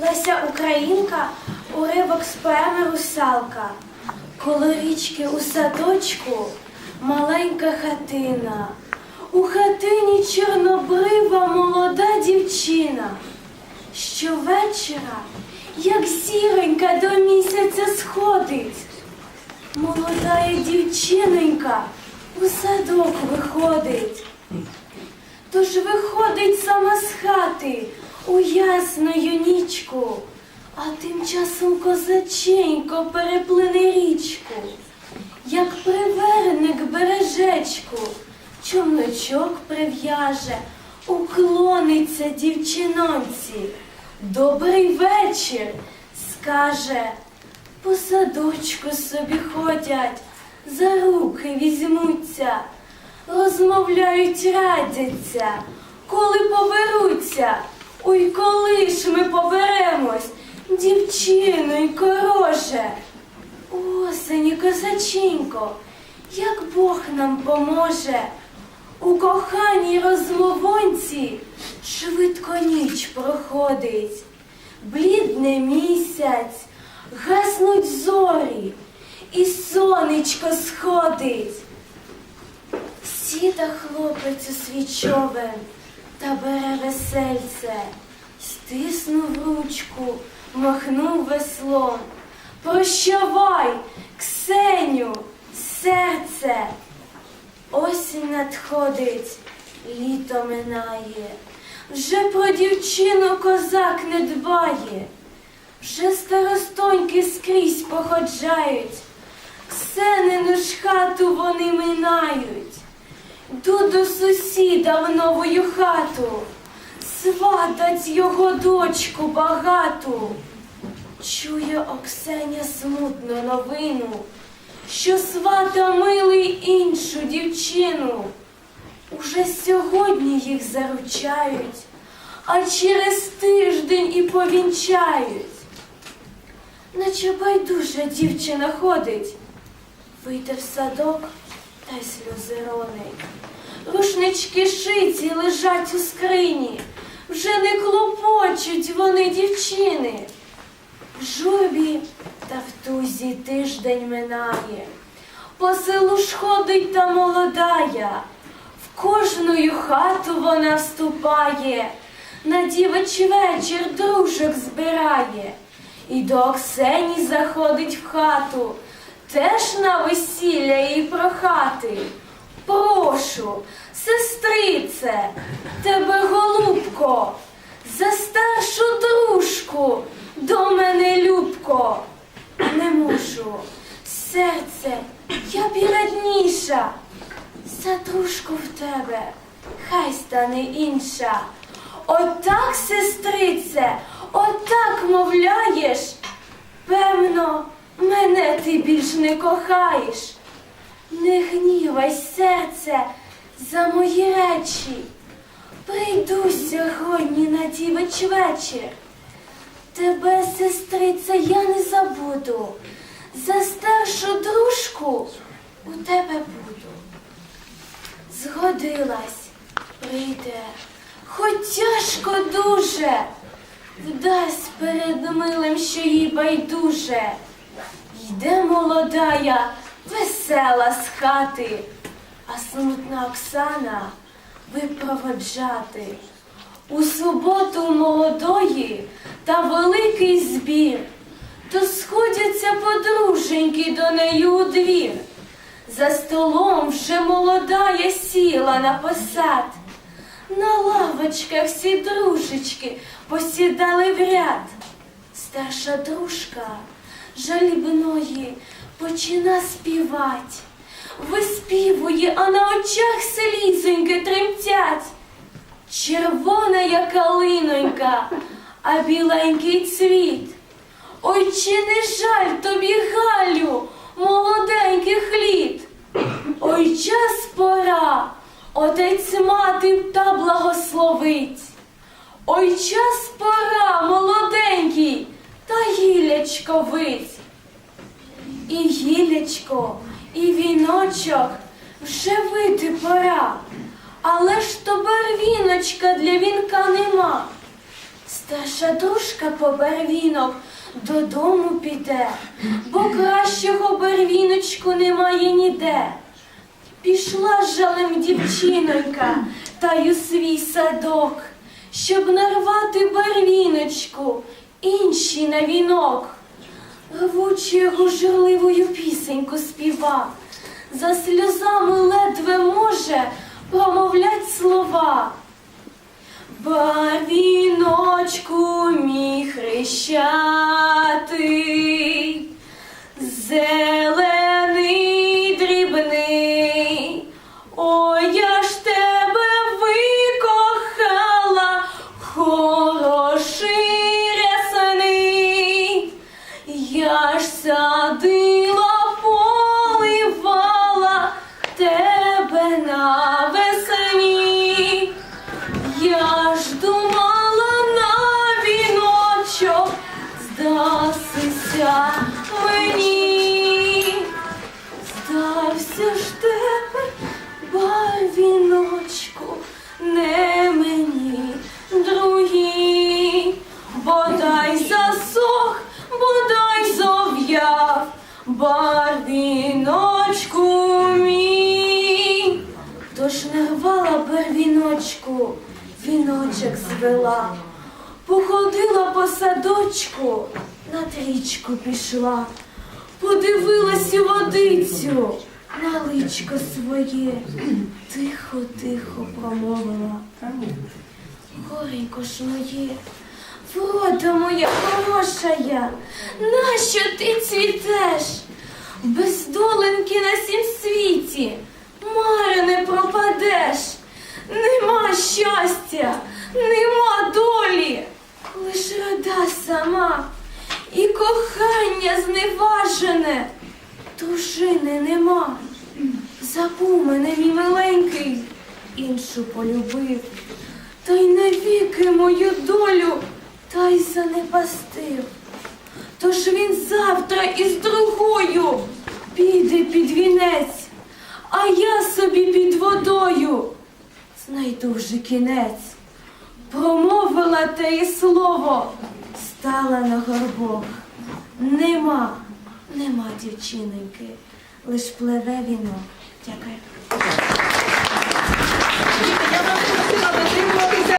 Леся Українка, уривок з поеми Русалка. Коло річки у садочку маленька хатина. У хатині чорнобрива молода дівчина. Щовечора, як сіронька до місяця сходить. Молода дівчинонька у садок виходить. Тож виходить сама з хати у ясною нічку, а тим часом козаченько переплине річку, як приверник бережечку, чомночок прив'яже, уклониться дівчинонці. Добрий вечір, скаже, по садочку собі ходять, за руки візьмуться розмовляють, радяться, коли поберуться. Ой, коли ж ми поберемось, дівчинонько роже. Осені, козаченько, як Бог нам поможе. У коханій розмовонці швидко ніч проходить, блідне місяць, гаснуть зорі, і сонечко сходить. Сіда хлопець у свій човен та бере весельце, стиснув ручку, махнув веслом. Прощавай, Ксеню, серце. Осінь надходить, літо минає. Вже про дівчину козак не дбає, вже старостоньки скрізь походжають, Ксенину ж хату вони минають. Йду до сусіда в новою хату, сватать його дочку багату. Чує Оксеня смутну новину, що свата милий іншу дівчину. Уже сьогодні їх заручають, а через тиждень і повінчають. Наче байдужа дівчина ходить, вийде в садок та й сльози ронить. Рушнички шиті лежать у скрині, вже не клопочуть вони дівчини. В журбі та в тузі тиждень минає, по селу ж ходить та молодая, в кожною хату вона вступає, на дівич вечір дружок збирає, і до Оксені заходить в хату, теж на весілля їй прохати. Прошу, сестрице, тебе, голубко, за старшу дружку до мене любко. Не можу, серце, я бідніша, за дружку в тебе, хай стане інша. Отак, сестрице, отак мовляєш. Певно, мене ти більш не кохаєш. Не гнівай, серце, за мої речі. Прийду сьогодні на дівич вечір. Тебе, сестриця, я не забуду. За старшу дружку у тебе буду. Згодилась, прийде, хоч тяжко дуже, вдасть перед милим, що їй байдуже. Йде молодая, весела з хати, а смутна Оксана випроводжати. У суботу молодої та великий збір, то сходяться подруженьки до неї у двір. За столом вже молодая сіла на посад. На лавочках всі дружечки посідали в ряд. Старша дружка жалібної почина співать. Виспівує, а на очах слізоньки тремтять. Червона я калинонька, а біленький цвіт. Ой, чи не жаль тобі, Галю, молоденьких літ? Ой, час пора, отець мати та благословить. Ой, час пора, молоденький, та гілячко вить. І гілячко, і віночок вже вити пора, але ж то барвіночка для вінка нема. Старша дружка по барвінок додому піде, бо кращого барвіночку немає ніде. Пішла жалем дівчинонька та й у свій садок, щоб нарвати барвіночку, інші на вінок. Рвучою журливою пісеньку співа, за сльозами ледве може промовлять слова. Барвіночку мій хрещатий, я барвіночку мій. Тож не рвала барвіночку, віночок звела, походила по садочку, над річку пішла, подивилась у водицю на личко своє, тихо, тихо промовила. Горенько ж моє, вода моя хорошая, нащо ти цвітеш? Без доленьки на сім світі, маре не пропадеш, нема щастя, нема долі, лиш рода сама, і кохання зневажене, дружини нема. Забув мене, мій миленький, іншу полюбив, та й навіки мою долю, та й занепастив. Тож він завтра із другою піде під вінець, а я собі під водою знайду вже кінець. Промовила те і слово, стала на горбок. Нема, нема дівчиноньки, лиш пливе вінок. Дякую.